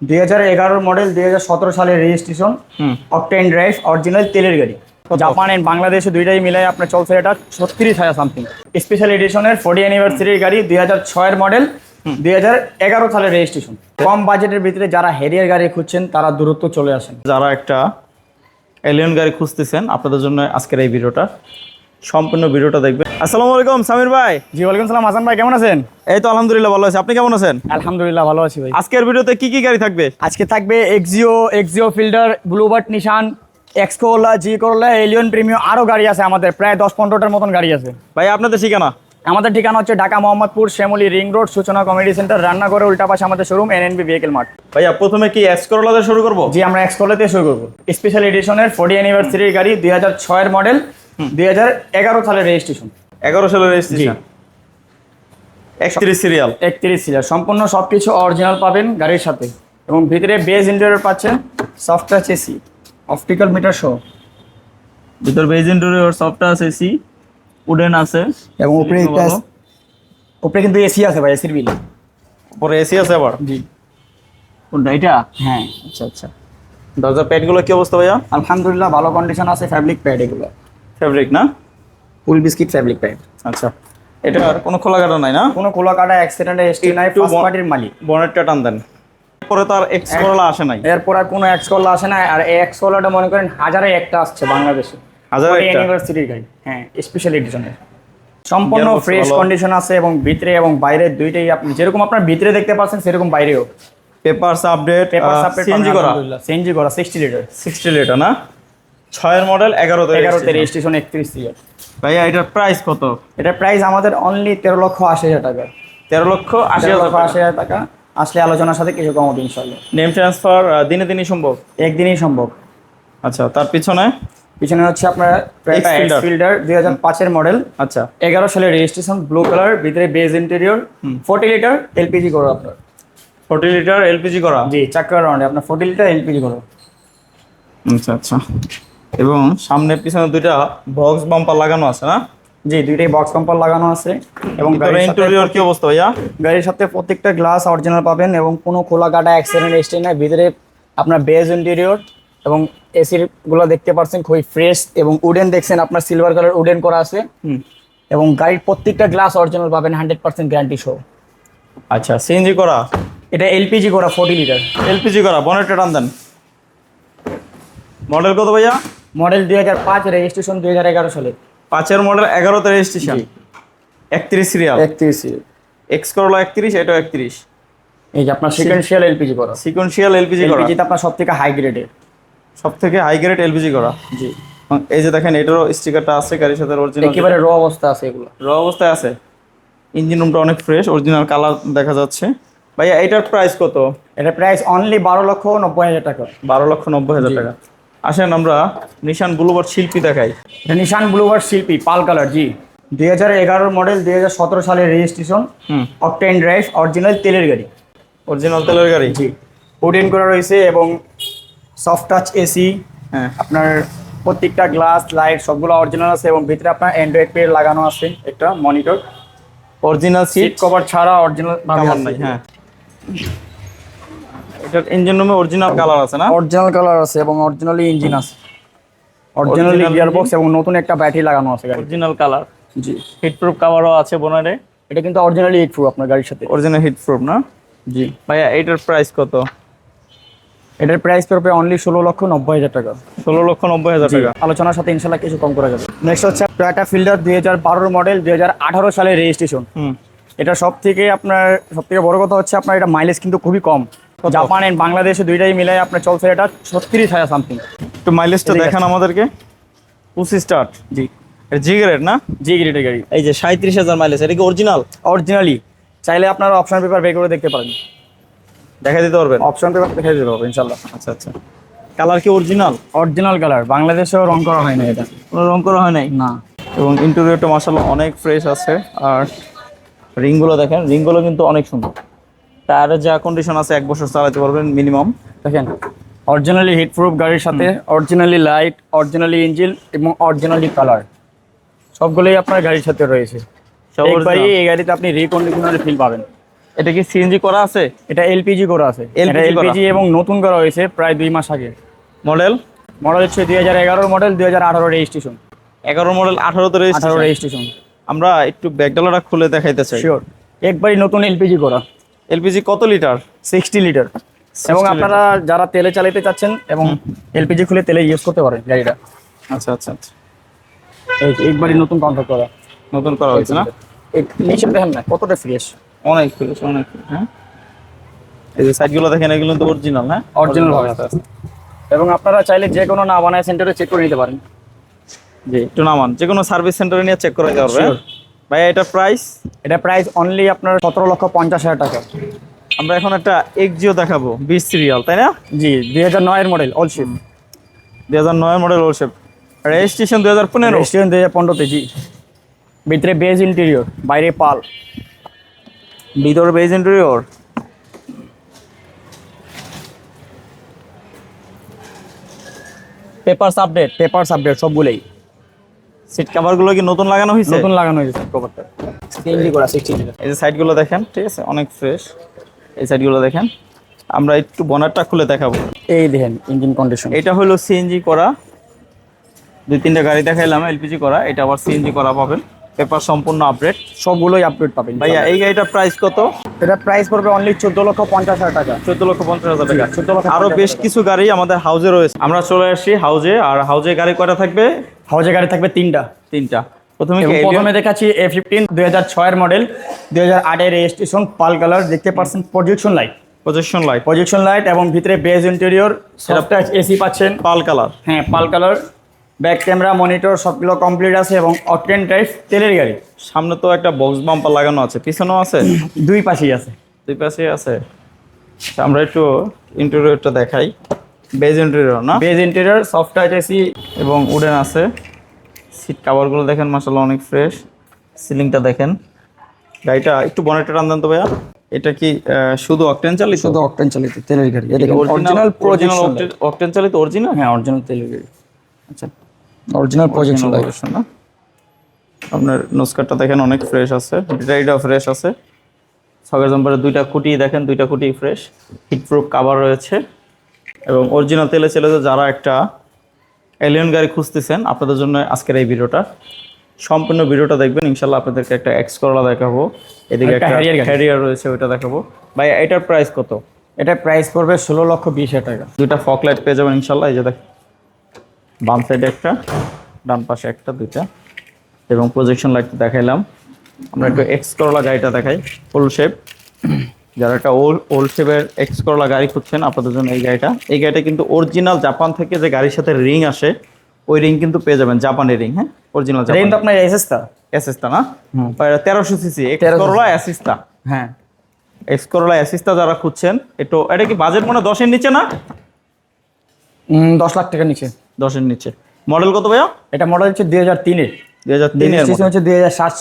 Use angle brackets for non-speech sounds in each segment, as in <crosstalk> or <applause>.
দুই হাজার এগারোর মডেল দুই হাজার সতেরো সালের রেজিস্ট্রেশন অকটেন ড্রাইভ অরিজিনাল তেলের গাড়ি। জাপান এন্ড বাংলাদেশে দুইটাই মিলাই আপনার চলছে এটা ছত্রিশ হাজার সামথিং স্পেশাল এডিশনের ফোর্টি অ্যানিভার্সারির গাড়ি দুই হাজার ছয়ের মডেল দুই হাজার এগারো সালের রেজিস্ট্রেশন কম বাজেটের ভিতরে যারা হেরিয়ার গাড়ি খুঁজছেন তারা দূরত্ব চলে আসেন। যারা একটা এলিয়ন গাড়ি খুঁজতেছেন আপনাদের জন্য আজকের এই ভিডিওটা। সম্পূর্ণ ভিডিওটা দেখবেন। আসসালামু আলাইকুম সামির ভাই। জি ওয়ালাইকুম সালাম হাসান ভাই কেমন আছেন? এই তো আলহামদুলিল্লাহ ভালো আছি। আপনি কেমন আছেন? আলহামদুলিল্লাহ ভালো আছি ভাই। আজকের ভিডিওতে কি কি গাড়ি থাকবে? আজকে থাকবে Axio Axio Fielder Bluebird Nissan X Corolla G Corolla Allion premium আরও গাড়ি আছে আমাদের। প্রায় দশ পনেরোটার মতন গাড়ি আছে। ভাই আপনাদের ঠিকানা? আমাদের ঠিকানা হচ্ছে Dhaka Mohammadpur Shyamoli ring road Suchona comedy centre রান্না করে উল্টা পাশে আমাদের showroom N N N B vehicle mart ভাইয়া প্রথমে কি এক্স করোলাতে শুরু করব? জি আমরা এক্স করোলাতে শুরু করব। স্পেশাল এডিশনের ফোর্টি অ্যানিভার্সারির গাড়ি দুই হাজার ছয়ের মডেল দুই হাজার এগারো সালের রেজিস্ট্রেশন এগারো সালের রেজিস্ট্রেশন একত্রিশ সিরিয়াল একত্রিশ সিলার সম্পূর্ণ সব কিছু অরিজিনাল পাবেন গাড়ির সাথে। এবং ভিতরে বেজ ইন্টেরিয়র পাচ্ছেন soft touch AC optical meter সহ। ভিতর বেজ ইন্টেরিয়র সফটওয়্যার আছে এসি উডেন আছে। এবং উপরে উপরে কিন্তু এসি আছে ভাই এসির বিল। উপরে এসি আছে আবার? জি। কোনটা এটা? হ্যাঁ আচ্ছা আচ্ছা। দরজা প্যাডগুলো কি অবস্থা ভাইয়া? আলহামদুলিল্লাহ ভালো কন্ডিশন আছে ফ্যাব্রিক প্যাড এগুলো। ফেব্রিক না? ফুল বিস্কিট ফ্যাব্রিক প্যাড আচ্ছা। এটা আর কোনো খোলা কাটা নাই না? কোনো খোলা কাটা অ্যাক্সিডেন্ট হিস্ট্রি নাই ফার্স্ট পার্টির মালিক। বনেটটা টান দেন। পরে তার এক্স করোলা আসে নাই। এরপর আর কোনো এক্স কল আসে না আর এক্স কলাটা মনে করেন হাজারে একটা আসছে বাংলাদেশে। হাজারে একটা? ইউনিভার্সিটির গাড়ি। হ্যাঁ স্পেশাল এডিশনের সম্পূর্ণ ফ্রেশ কন্ডিশন আছে এবং ভিতরে এবং বাইরে দুইটাই আপনি যেরকম আপনার ভিতরে দেখতে পাচ্ছেন সেরকম বাইরেও। পেপারস আপডেট পেপার সিএনজি করা? সিএনজি করা সিক্সটি লিটার সিক্সটি লিটার না? ছয়ের মডেল এগারোতে এগারোতে রেজিস্ট্রেশন একত্রিশ লিটার ভাইয়া এটার প্রাইস কত? এটার প্রাইস আমাদের অনলি তেরো লক্ষ আশি হাজার টাকা। তেরো লক্ষ আশি লক্ষ আশি হাজার টাকা। আসলে আলোচনার সাথে কিছু কমাবে ইনশাল্লাহ নেম ট্রান্সফার দিনে দিনই সম্ভব? একদিনই সম্ভব। আচ্ছা তার পিছনে? পিছনে হচ্ছে আপনার ফিল্ডার দুই হাজার পাঁচের মডেল আচ্ছা। এগারো সালের রেজিস্ট্রেশন ব্লু কালার ভিতরে beige interior forty litre LPG করো আপনার। ফোর্টি লিটার এলপিজি করা? জি চাক্কার রাউন্ডে আপনার ফোর্টি লিটার এলপিজি করো। আচ্ছা আচ্ছা। এবং সামনে পিছনে দুইটা বক্স বাম্পার লাগানো আছে না? জি দুইটাই বক্স কম্পার লাগানো আছে এবং গাড়ির ইন্টেরিয়র কি অবস্থা ভাইয়া? গাড়ির সাথে প্রত্যেকটা গ্লাস অরিজিনাল পাবেন এবং কোনো খোলা কাটা অ্যাক্সিডেন্ট হিস্ট্রি নাই। ভিতরে আপনার বেজ ইন্টেরিয়র এবং এসিরগুলো দেখতে পাচ্ছেন খুবই ফ্রেশ এবং উডেন দেখছেন আপনার সিলভার কালার উডেন করা আছে। হুম। এবং গাড়ির প্রত্যেকটা গ্লাস অরিজিনাল পাবেন হান্ড্রেড পার্সেন্ট গ্যারান্টি সহ। আচ্ছা সিএনজি করা? এটা এলপিজি করা ফোর্টি লিটার এলপিজি করা বনেটটা টান দেন। মডেল কত ভাইয়া? মডেল দুই হাজার পাঁচ রেজিস্ট্রেশন দুই হাজার এগারো সালে। পাঁচের মডেল এগারোতে রেজিস্ট্রেশন। একত্রিশ সিরিয়াল একত্রিশ এক্স করোলা একত্রিশ এটাও একত্রিশ। এই যে আপনার সিকোয়েন্সিয়াল এলপিজি করা। সিকোয়েন্সিয়াল এলপিজি করা। এলপিজিতে আপনার সব থেকে হাই গ্রেডের সব থেকে হাই গ্রেড এলপিজি করা। জি। এই যে দেখেন এটারও স্টিকারটা আছে গাড়ির সাথে অরিজিনাল একেবারে র অবস্থা আছে এগুলো। র অবস্থায় আছে। ইঞ্জিন রুমটা অনেক ফ্রেশ অরিজিনাল কালার দেখা যাচ্ছে। ভাইয়া এটার প্রাইস কত? এটা প্রাইস অনলি বারো লক্ষ নব্বই হাজার টাকা। বারো লক্ষ নব্বই হাজার টাকা। আসেন আমরা নিশান ব্লুবার শিল্পী দেখাই। এটা নিশান ব্লুবার শিল্পী পাল কালার জি। দুই হাজার এগারোর মডেল দুই হাজার সতেরো সালের রেজিস্ট্রেশন হুম। অকটেন ড্রাইভ অরিজিনাল তেলের গাড়ি। অরিজিনাল তেলের গাড়ি? জি। উডেন করা রয়েছে এবং সফট টাচ এসি হ্যাঁ। আপনার প্রত্যেকটা গ্লাস লাইট সবগুলো অরিজিনাল আছে এবং ভিতরে আপনার অ্যান্ড্রয়েড পে লাগানো আছে একটা মনিটর অরিজিনাল সিট কভার ছাড়া অরিজিনাল হ্যাঁ। এটার ইঞ্জিন রুমে অরিজিনাল কালার আছে না? অরিজিনাল কালার আছে এবং অরিজিনালি ইঞ্জিন আছে। অরিজিনালি গিয়ার বক্স এবং নতুন একটা ব্যাটারি লাগানো আছে গাড়ি অরিজিনাল কালার জি। হিট প্রুফ কাভারও আছে বোনারে? এটা কিন্তু অরিজিনালি হিট প্রুফ আপনার গাড়ির সাথে। অরিজিনাল হিট প্রুফ না? জি। ভাইয়া এটার প্রাইস কত? এটার প্রাইস পড়বে অনলি ষোলো লক্ষ নব্বই হাজার টাকা। ষোলো লক্ষ নব্বই হাজার টাকা। আলোচনার সাথে ইনশাল্লাহ কিছু কম করা যাবে। নেক্সট হচ্ছে টয়োটা ফিল্ডার দুই হাজার বারোর মডেল দুই হাজার আঠারো সালের রেজিস্ট্রেশন হুম। এটা সব থেকে আপনার সব থেকে বড় কথা হচ্ছে আপনার এটা মাইলেজ কিন্তু খুবই কম। জাপান এন্ড বাংলাদেশে দুইটাই মিলাই আপনার চলছে এটা ছত্রিশ হাজার সামথিং একটু মাইলেজটা দেখান আমাদেরকে। পুসি স্টার্ট জি। জি গ্রেড না? জি গ্রেডের গাড়ি। এই যে সাঁত্রিশ হাজার মাইলেজ এটা কি অরিজিনাল অরিজিনালি চাইলে আপনারা অপশন পেপার বের করে দেখতে পারেন। দেখা দিতে পারবেন? অপশন পেপার দেখে দিতে পারব ইনশাল্লাহ আচ্ছা আচ্ছা। কালার কি অরিজিনাল অরিজিনাল কালার বাংলাদেশেও রং করা হয় না এটা। কোনো রং করা হয় নাই? না। এবং ইন্টেরিয়রটা মাসাল্লাহ অনেক ফ্রেশ আছে। আর রিংগুলো দেখেন রিংগুলো কিন্তু অনেক সুন্দর। টায়ারের যা কন্ডিশন আছে এক বছর চালাতে পারবেন মিনিমাম দেখেন অরিজিনালি হিট প্রুফ গাড়ির সাথে অরিজিনালি লাইট অরিজিনালি ইঞ্জিন এবং অরিজিনালি কালার সবগুলোই আপনার গাড়ির সাথে রয়েছে। সব একবারই original। এই গাড়িতে আপনি রিকন্ডিশনাল ফিল পাবেন। এটা কি সিএনজি করা আছে? এটা এলপিজি করা আছে। এলপিজি এবং নতুন করা হয়েছে প্রায় দুই মাস আগে। মডেল? মডেল হচ্ছে দুই হাজার এগারোর মডেল দুই হাজার আঠারো রেজিস্ট্রেশন এগারো মডেল আঠারোতে আঠারো রেজিস্ট্রেশন রেজিস্ট্রেশন আমরা একটু ব্যাকডালাটা খুলে দেখাইতে চাই। শিওর একবারই নতুন এলপিজি করা। এলপিজি কত লিটার? Sixty litre. এবং আপনারা যারা তেলে চালাতে চাচ্ছেন এবং এলপিজি খুলে তেলে ইউজ করতে পারেন গাড়িটা। আচ্ছা আচ্ছা আচ্ছা। একবারই নতুন কন্ট্যাক্ট করা। নতুন করা হয়েছে না? নিচে দেখেন না কতটা ফ্রেশ অনেক ফ্রেশ অনেক হ্যাঁ? এই যে সাইডগুলো দেখেন এগুলো তো অরিজিনাল হ্যাঁ? অরিজিনাল ভাবে আছে এবং আপনারা চাইলে যে কোনো না বানায় সেন্টারে চেক করে নিতে পারেন। জি একটু নামান। যে কোনো সার্ভিস সেন্টারে নিয়ে চেক করে দিতে পারবে হ্যাঁ? ভাই এটা প্রাইস এটা প্রাইস অনলি আপনার সতেরো লক্ষ পঞ্চাশ হাজার টাকা। আমরা এখন একটা এক্সিও দেখাবো বিশ সিরিয়াল তাই না? জি দুই হাজার নয়ের মডেল অল শিপ দুই হাজার নয়ের মডেল ওরশেপ রেজিস্ট্রেশন দুই হাজার পনেরো? রেস্টুরেন্ট দুই হাজার পনেরোতে জি। ভিতরে বেজ ইন্টেরিয়র বাইরে পাল। ভিতর beige interior papers update papers update সবগুলোই। সিট কভারগুলো কি নতুন লাগানো হয়েছে? নতুন লাগানো হয়েছে কভারটা সিএনজি করা সিক্সটি লিটার এই যে সাইডগুলো দেখেন ঠিক আছে? অনেক ফ্রেশ এই সাইডগুলো দেখেন। আমরা একটু বনারটা খুলে দেখাবো। এই দেখেন ইঞ্জিন কন্ডিশন এটা হলো সিএনজি করা। দুই তিনটা গাড়ি দেখাইলাম এলপিজি করা। এটা আবার সিএনজি করা পাবেন। পেপার সম্পূর্ণ আপডেট সবগুলোই আপডেট পাবেন ভাইয়া এই গাড়িটার প্রাইস কত? এটা প্রাইস পড়বে অনলি চোদ্দ লক্ষ পঞ্চাশ হাজার টাকা। চোদ্দ লক্ষ পঞ্চাশ হাজার টাকা। চোদ্দ লক্ষ আরও বেশ কিছু গাড়ি আমাদের হাউজে রয়েছে। আমরা চলে আসছি হাউজে আর হাউজে গাড়ি কয়টা থাকবে? হাউজে গাড়ি থাকবে তিনটা। তিনটা। প্রথমে? প্রথমে দেখাচ্ছি এ ফিফটিন দুই হাজার ছয়ের মডেল দুই হাজার আটের রেজিস্ট্রেশন পাল কালার দেখতে পাচ্ছেন projection light projection light projection light এবং ভিতরে বেজ ইন্টেরিয়র সেটা এসি পাচ্ছেন। পাল কালার হ্যাঁ pearl colour back camera monitor সবগুলো কমপ্লিট আছে এবং অকটেন টাইপ তেলের গাড়ি। সামনে তো একটা বক্স বাম্পার লাগানো আছে পিছনেও আছে? দুই পাশেই আছে। দুই পাশেই আছে। আচ্ছা, আমরা একটু ইন্টেরিয়রটা দেখাই। বেজ ইন্টেরিয়র না? Beige interior soft touch AC এবং উডেন আছে। সিট কাভারগুলো দেখেন মাসাল্লাহ অনেক ফ্রেশ সিলিংটা দেখেন। গাড়িটা একটু বনেটটা টান দেন তো ভাইয়া। এটা কি শুধু অকটেন চালিত? শুধু অকটেন চালিত তেলের গাড়ি। অরিজিনাল প্রজেকশন অকটেন চালিত অরিজিনাল হ্যাঁ অরিজিনাল তেলের গাড়ি। আচ্ছা। অরিজিনাল প্রজেকশন লাইট না? আপনার নোসকারটা দেখেন অনেক ফ্রেশ আছে। ব্যাটারিটাও ফ্রেশ আছে। ছগের জম্পারে দুইটা কুটি দেখেন দুইটা কুটি ফ্রেশ হিটপ্রুফ কাভার রয়েছে। এবং অরিজিনাল তেলে ছেলে যারা একটা এলিয়ন গাড়ি খুঁজতেছেন আপনাদের জন্য আজকের এই ভিডিওটা। সম্পূর্ণ ভিডিওটা দেখবেন ইনশাল্লাহ আপনাদেরকে একটা এক্স করলা দেখাবো। এদিকে একটা হ্যারিয়ার রয়েছে ওইটা দেখাবো। ভাই এটার প্রাইস কত? এটা প্রাইস পড়বে ষোলো লক্ষ বিশ হাজার টাকা। দুইটা ফক লাইট পেয়ে যাবেন ইনশাল্লাহ এই যে দেখ বাম সাইডে একটা ডান পাশে একটা দুইটা। এবং প্রজেকশন লাইট দেখাইলাম। আমরা একটু এক্স করলা গাড়িটা দেখাই ফুল শেপ যারা একটা ওল্ড ওল্ড শেপের এক্স করলা গাড়ি খুঁজছেন আপনাদের জন্য এই গাড়িটা। এই গাড়িটা কিন্তু অরিজিনাল জাপান থেকে যে গাড়ির সাথে রিং আসে ওই রিং কিন্তু পেয়ে যাবেন জাপানের রিং হ্যাঁ? অরিজিনাল জাপান কিন্তু আপনার এসএসটা অ্যাসিস্তা না। তেরোশো সিসি এক্স 1300 করলা অ্যাসিস্তা হ্যাঁ। এক্স করলা অ্যাসিস্তা যারা খুঁজছেন একটু এটা কি বাজেট মনে দশের নিচে না? দশ লাখ টাকা নিচে। দশের নিচে। মডেল কত ভাইয়া? এটা মডেল হচ্ছে দুই হাজার তিনের।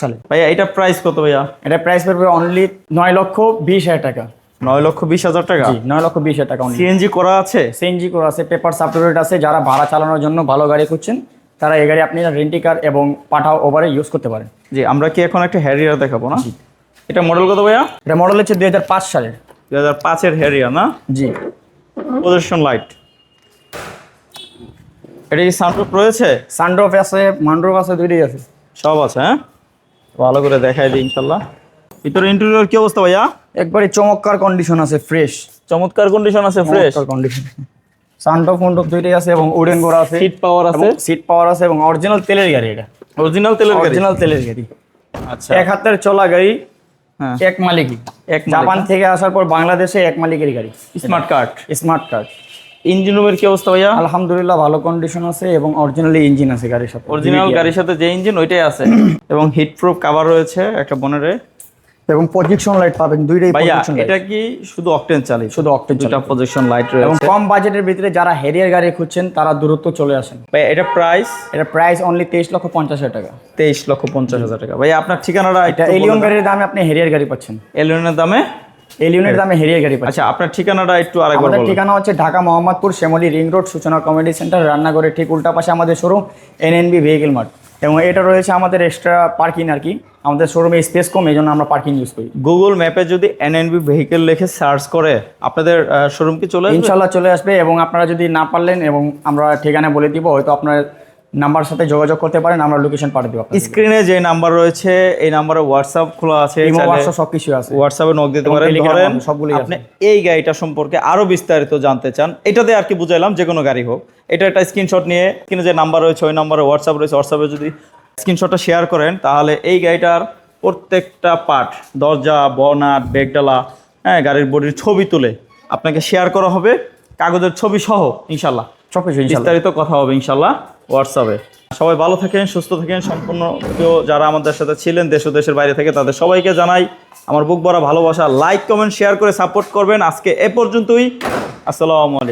সালে। ভাইয়া এটা প্রাইস কত ভাইয়া? এটা প্রাইস পড়বে অনলি নয় লক্ষ বিশ হাজার টাকা। নয় লক্ষ বিশ হাজার টাকা? নয় লক্ষ বিশ হাজার টাকা সিএনজি করা আছে? সিএনজি করা আছে পেপার সাপোর্টেড আছে যারা ভাড়া চালানোর জন্য ভালো গাড়ি খুঁজছেন তারা এই গাড়ি আপনি রেন্টি কার এবং পাঠাও ওভারে ইউজ করতে পারেন। জি আমরা কি এখন একটা হ্যারিয়ার দেখাবো না? এটা মডেল কত ভাইয়া? এটা মডেল হচ্ছে দুই হাজার পাঁচ সালের। দুই হাজার পাঁচের হ্যারিয়ার না? জি। প্রদর্শন লাইট এটা কি সানরুফ রয়েছে? সানড্রফ আছে মান্ড্রোফ আছে দুইটাই আছে। সব আছে হ্যাঁ? ভালো করে দেখাই দিই ইনশাল্লাহ। ভিতরে ইন্টেরিয়র কি অবস্থা ভাইয়া? একবারে চমৎকার কন্ডিশন আছে ফ্রেশ চমৎকার কন্ডিশন আছে ফ্রেশ কন্ডিশন সানড্রফ মন্ডপ দুইটাই আছে এবং উডেন গোড়া আছে। সিট পাওয়ার আছে? সিট পাওয়ার আছে এবং অরিজিনাল তেলের গাড়ি এটা। অরিজিনাল তেলের গাড়ি? অরিজিনাল তেলের গাড়ি। আচ্ছা। এক হাতের চলা গাড়ি হ্যাঁ। এক মালিকই। এক জাপান থেকে আসার পর বাংলাদেশে এক মালিকের গাড়ি। Smart card smart card engine রুমের কি অবস্থা ভাইয়া? আলহামদুলিল্লাহ ভালো কন্ডিশন আছে এবং অরিজিনালি ইঞ্জিন আছে গাড়ির সাথে। অরিজিনাল গাড়ির সাথে যে ইঞ্জিন ওইটাই আছে। <clears throat> এবং হিট প্রুফ কাভার রয়েছে একটা বনেরে এবং প্রজেকশন লাইট পাবেন দুইটাই প্রজেকশন এটা কি শুধু অকটেন চালিত? শুধু অক্টেন দুটা প্রজেকশন লাইট রয়েছে। এবং কম বাজেটের ভিতরে যারা হেরিয়ার গাড়ি খুঁজছেন তারা দূরত্ব চলে আসেন। ভাইয়া এটা প্রাইস এটা প্রাইস অনলি তেইশ লক্ষ পঞ্চাশ হাজার টাকা। তেইশ লক্ষ পঞ্চাশ হাজার টাকা। ভাইয়া আপনার ঠিকানাটা এটা এলিয়ন গাড়ির দামে আপনি হেরিয়ার গাড়ি পাচ্ছেন। এলিয়নের দামে? এলিয়নের দামে হেরিয়ার গাড়ি আচ্ছা আপনার ঠিকানাটা একটু আরেকবার আমাদের ঠিকানা হচ্ছে Dhaka Mohammadpur Shyamoli ring road Suchona comedy centre রান্নাঘরের ঠিক উল্টা পাশে আমাদের শোরুম এনএনবি ভেহিকেল মার্ট এবং এটা রয়েছে আমাদের এক্সট্রা পার্কিং আর কি। আমাদের শোরুমে স্পেস কম এই জন্য আমরা পার্কিং ইউজ করি। গুগল ম্যাপে যদি এনএনবি ভেহিকেল লিখে সার্চ করে আপনাদের শোরুম কি চলে ইনশাল্লাহ চলে আসবে এবং আপনারা যদি না পারলেন এবং আমরা ঠিকানা বলে দিব হয়তো আপনার নাম্বার সাথে যোগাযোগ করতে পারেন আমরা লোকেশন পাঠিয়ে দেবো। স্ক্রিনে যে নাম্বার রয়েছে এই নাম্বারে হোয়াটসঅ্যাপ খোলা আছে হোয়াটসঅ্যাপ সব কিছু আছে। হোয়াটসঅ্যাপে নক দিতে পারেন। ধরেন আপনি এই গাড়িটা সম্পর্কে আরও বিস্তারিত জানতে চান এটাতে আর কি বুঝাইলাম যে কোনো গাড়ি হোক। এটা একটা স্ক্রিনশট নিয়ে কিনে যে নাম্বার রয়েছে ওই নাম্বারে হোয়াটসঅ্যাপ রয়েছে হোয়াটসঅ্যাপে যদি স্ক্রিনশটটা শেয়ার করেন তাহলে এই গাড়িটার প্রত্যেকটা পার্ট দরজা বনাট বেগডালা হ্যাঁ গাড়ির বডির ছবি তুলে আপনাকে শেয়ার করা হবে কাগজের ছবি সহ ইনশাল্লাহ সব কিছু বিস্তারিত কথা হবে ইনশাল্লাহ হোয়াটসঅ্যাপে সবাই ভালো থাকেন, সুস্থ থাকেন, সম্পূর্ণ কেউ যারা আমাদের সাথে ছিলেন দেশ ও দেশের বাইরে থেকে, তাদের সবাইকে জানাই আমার বুক ভরা ভালোবাসা। লাইক কমেন্ট শেয়ার করে সাপোর্ট করবেন। আজকে এ পর্যন্তই। আসসালামু আলাইকুম।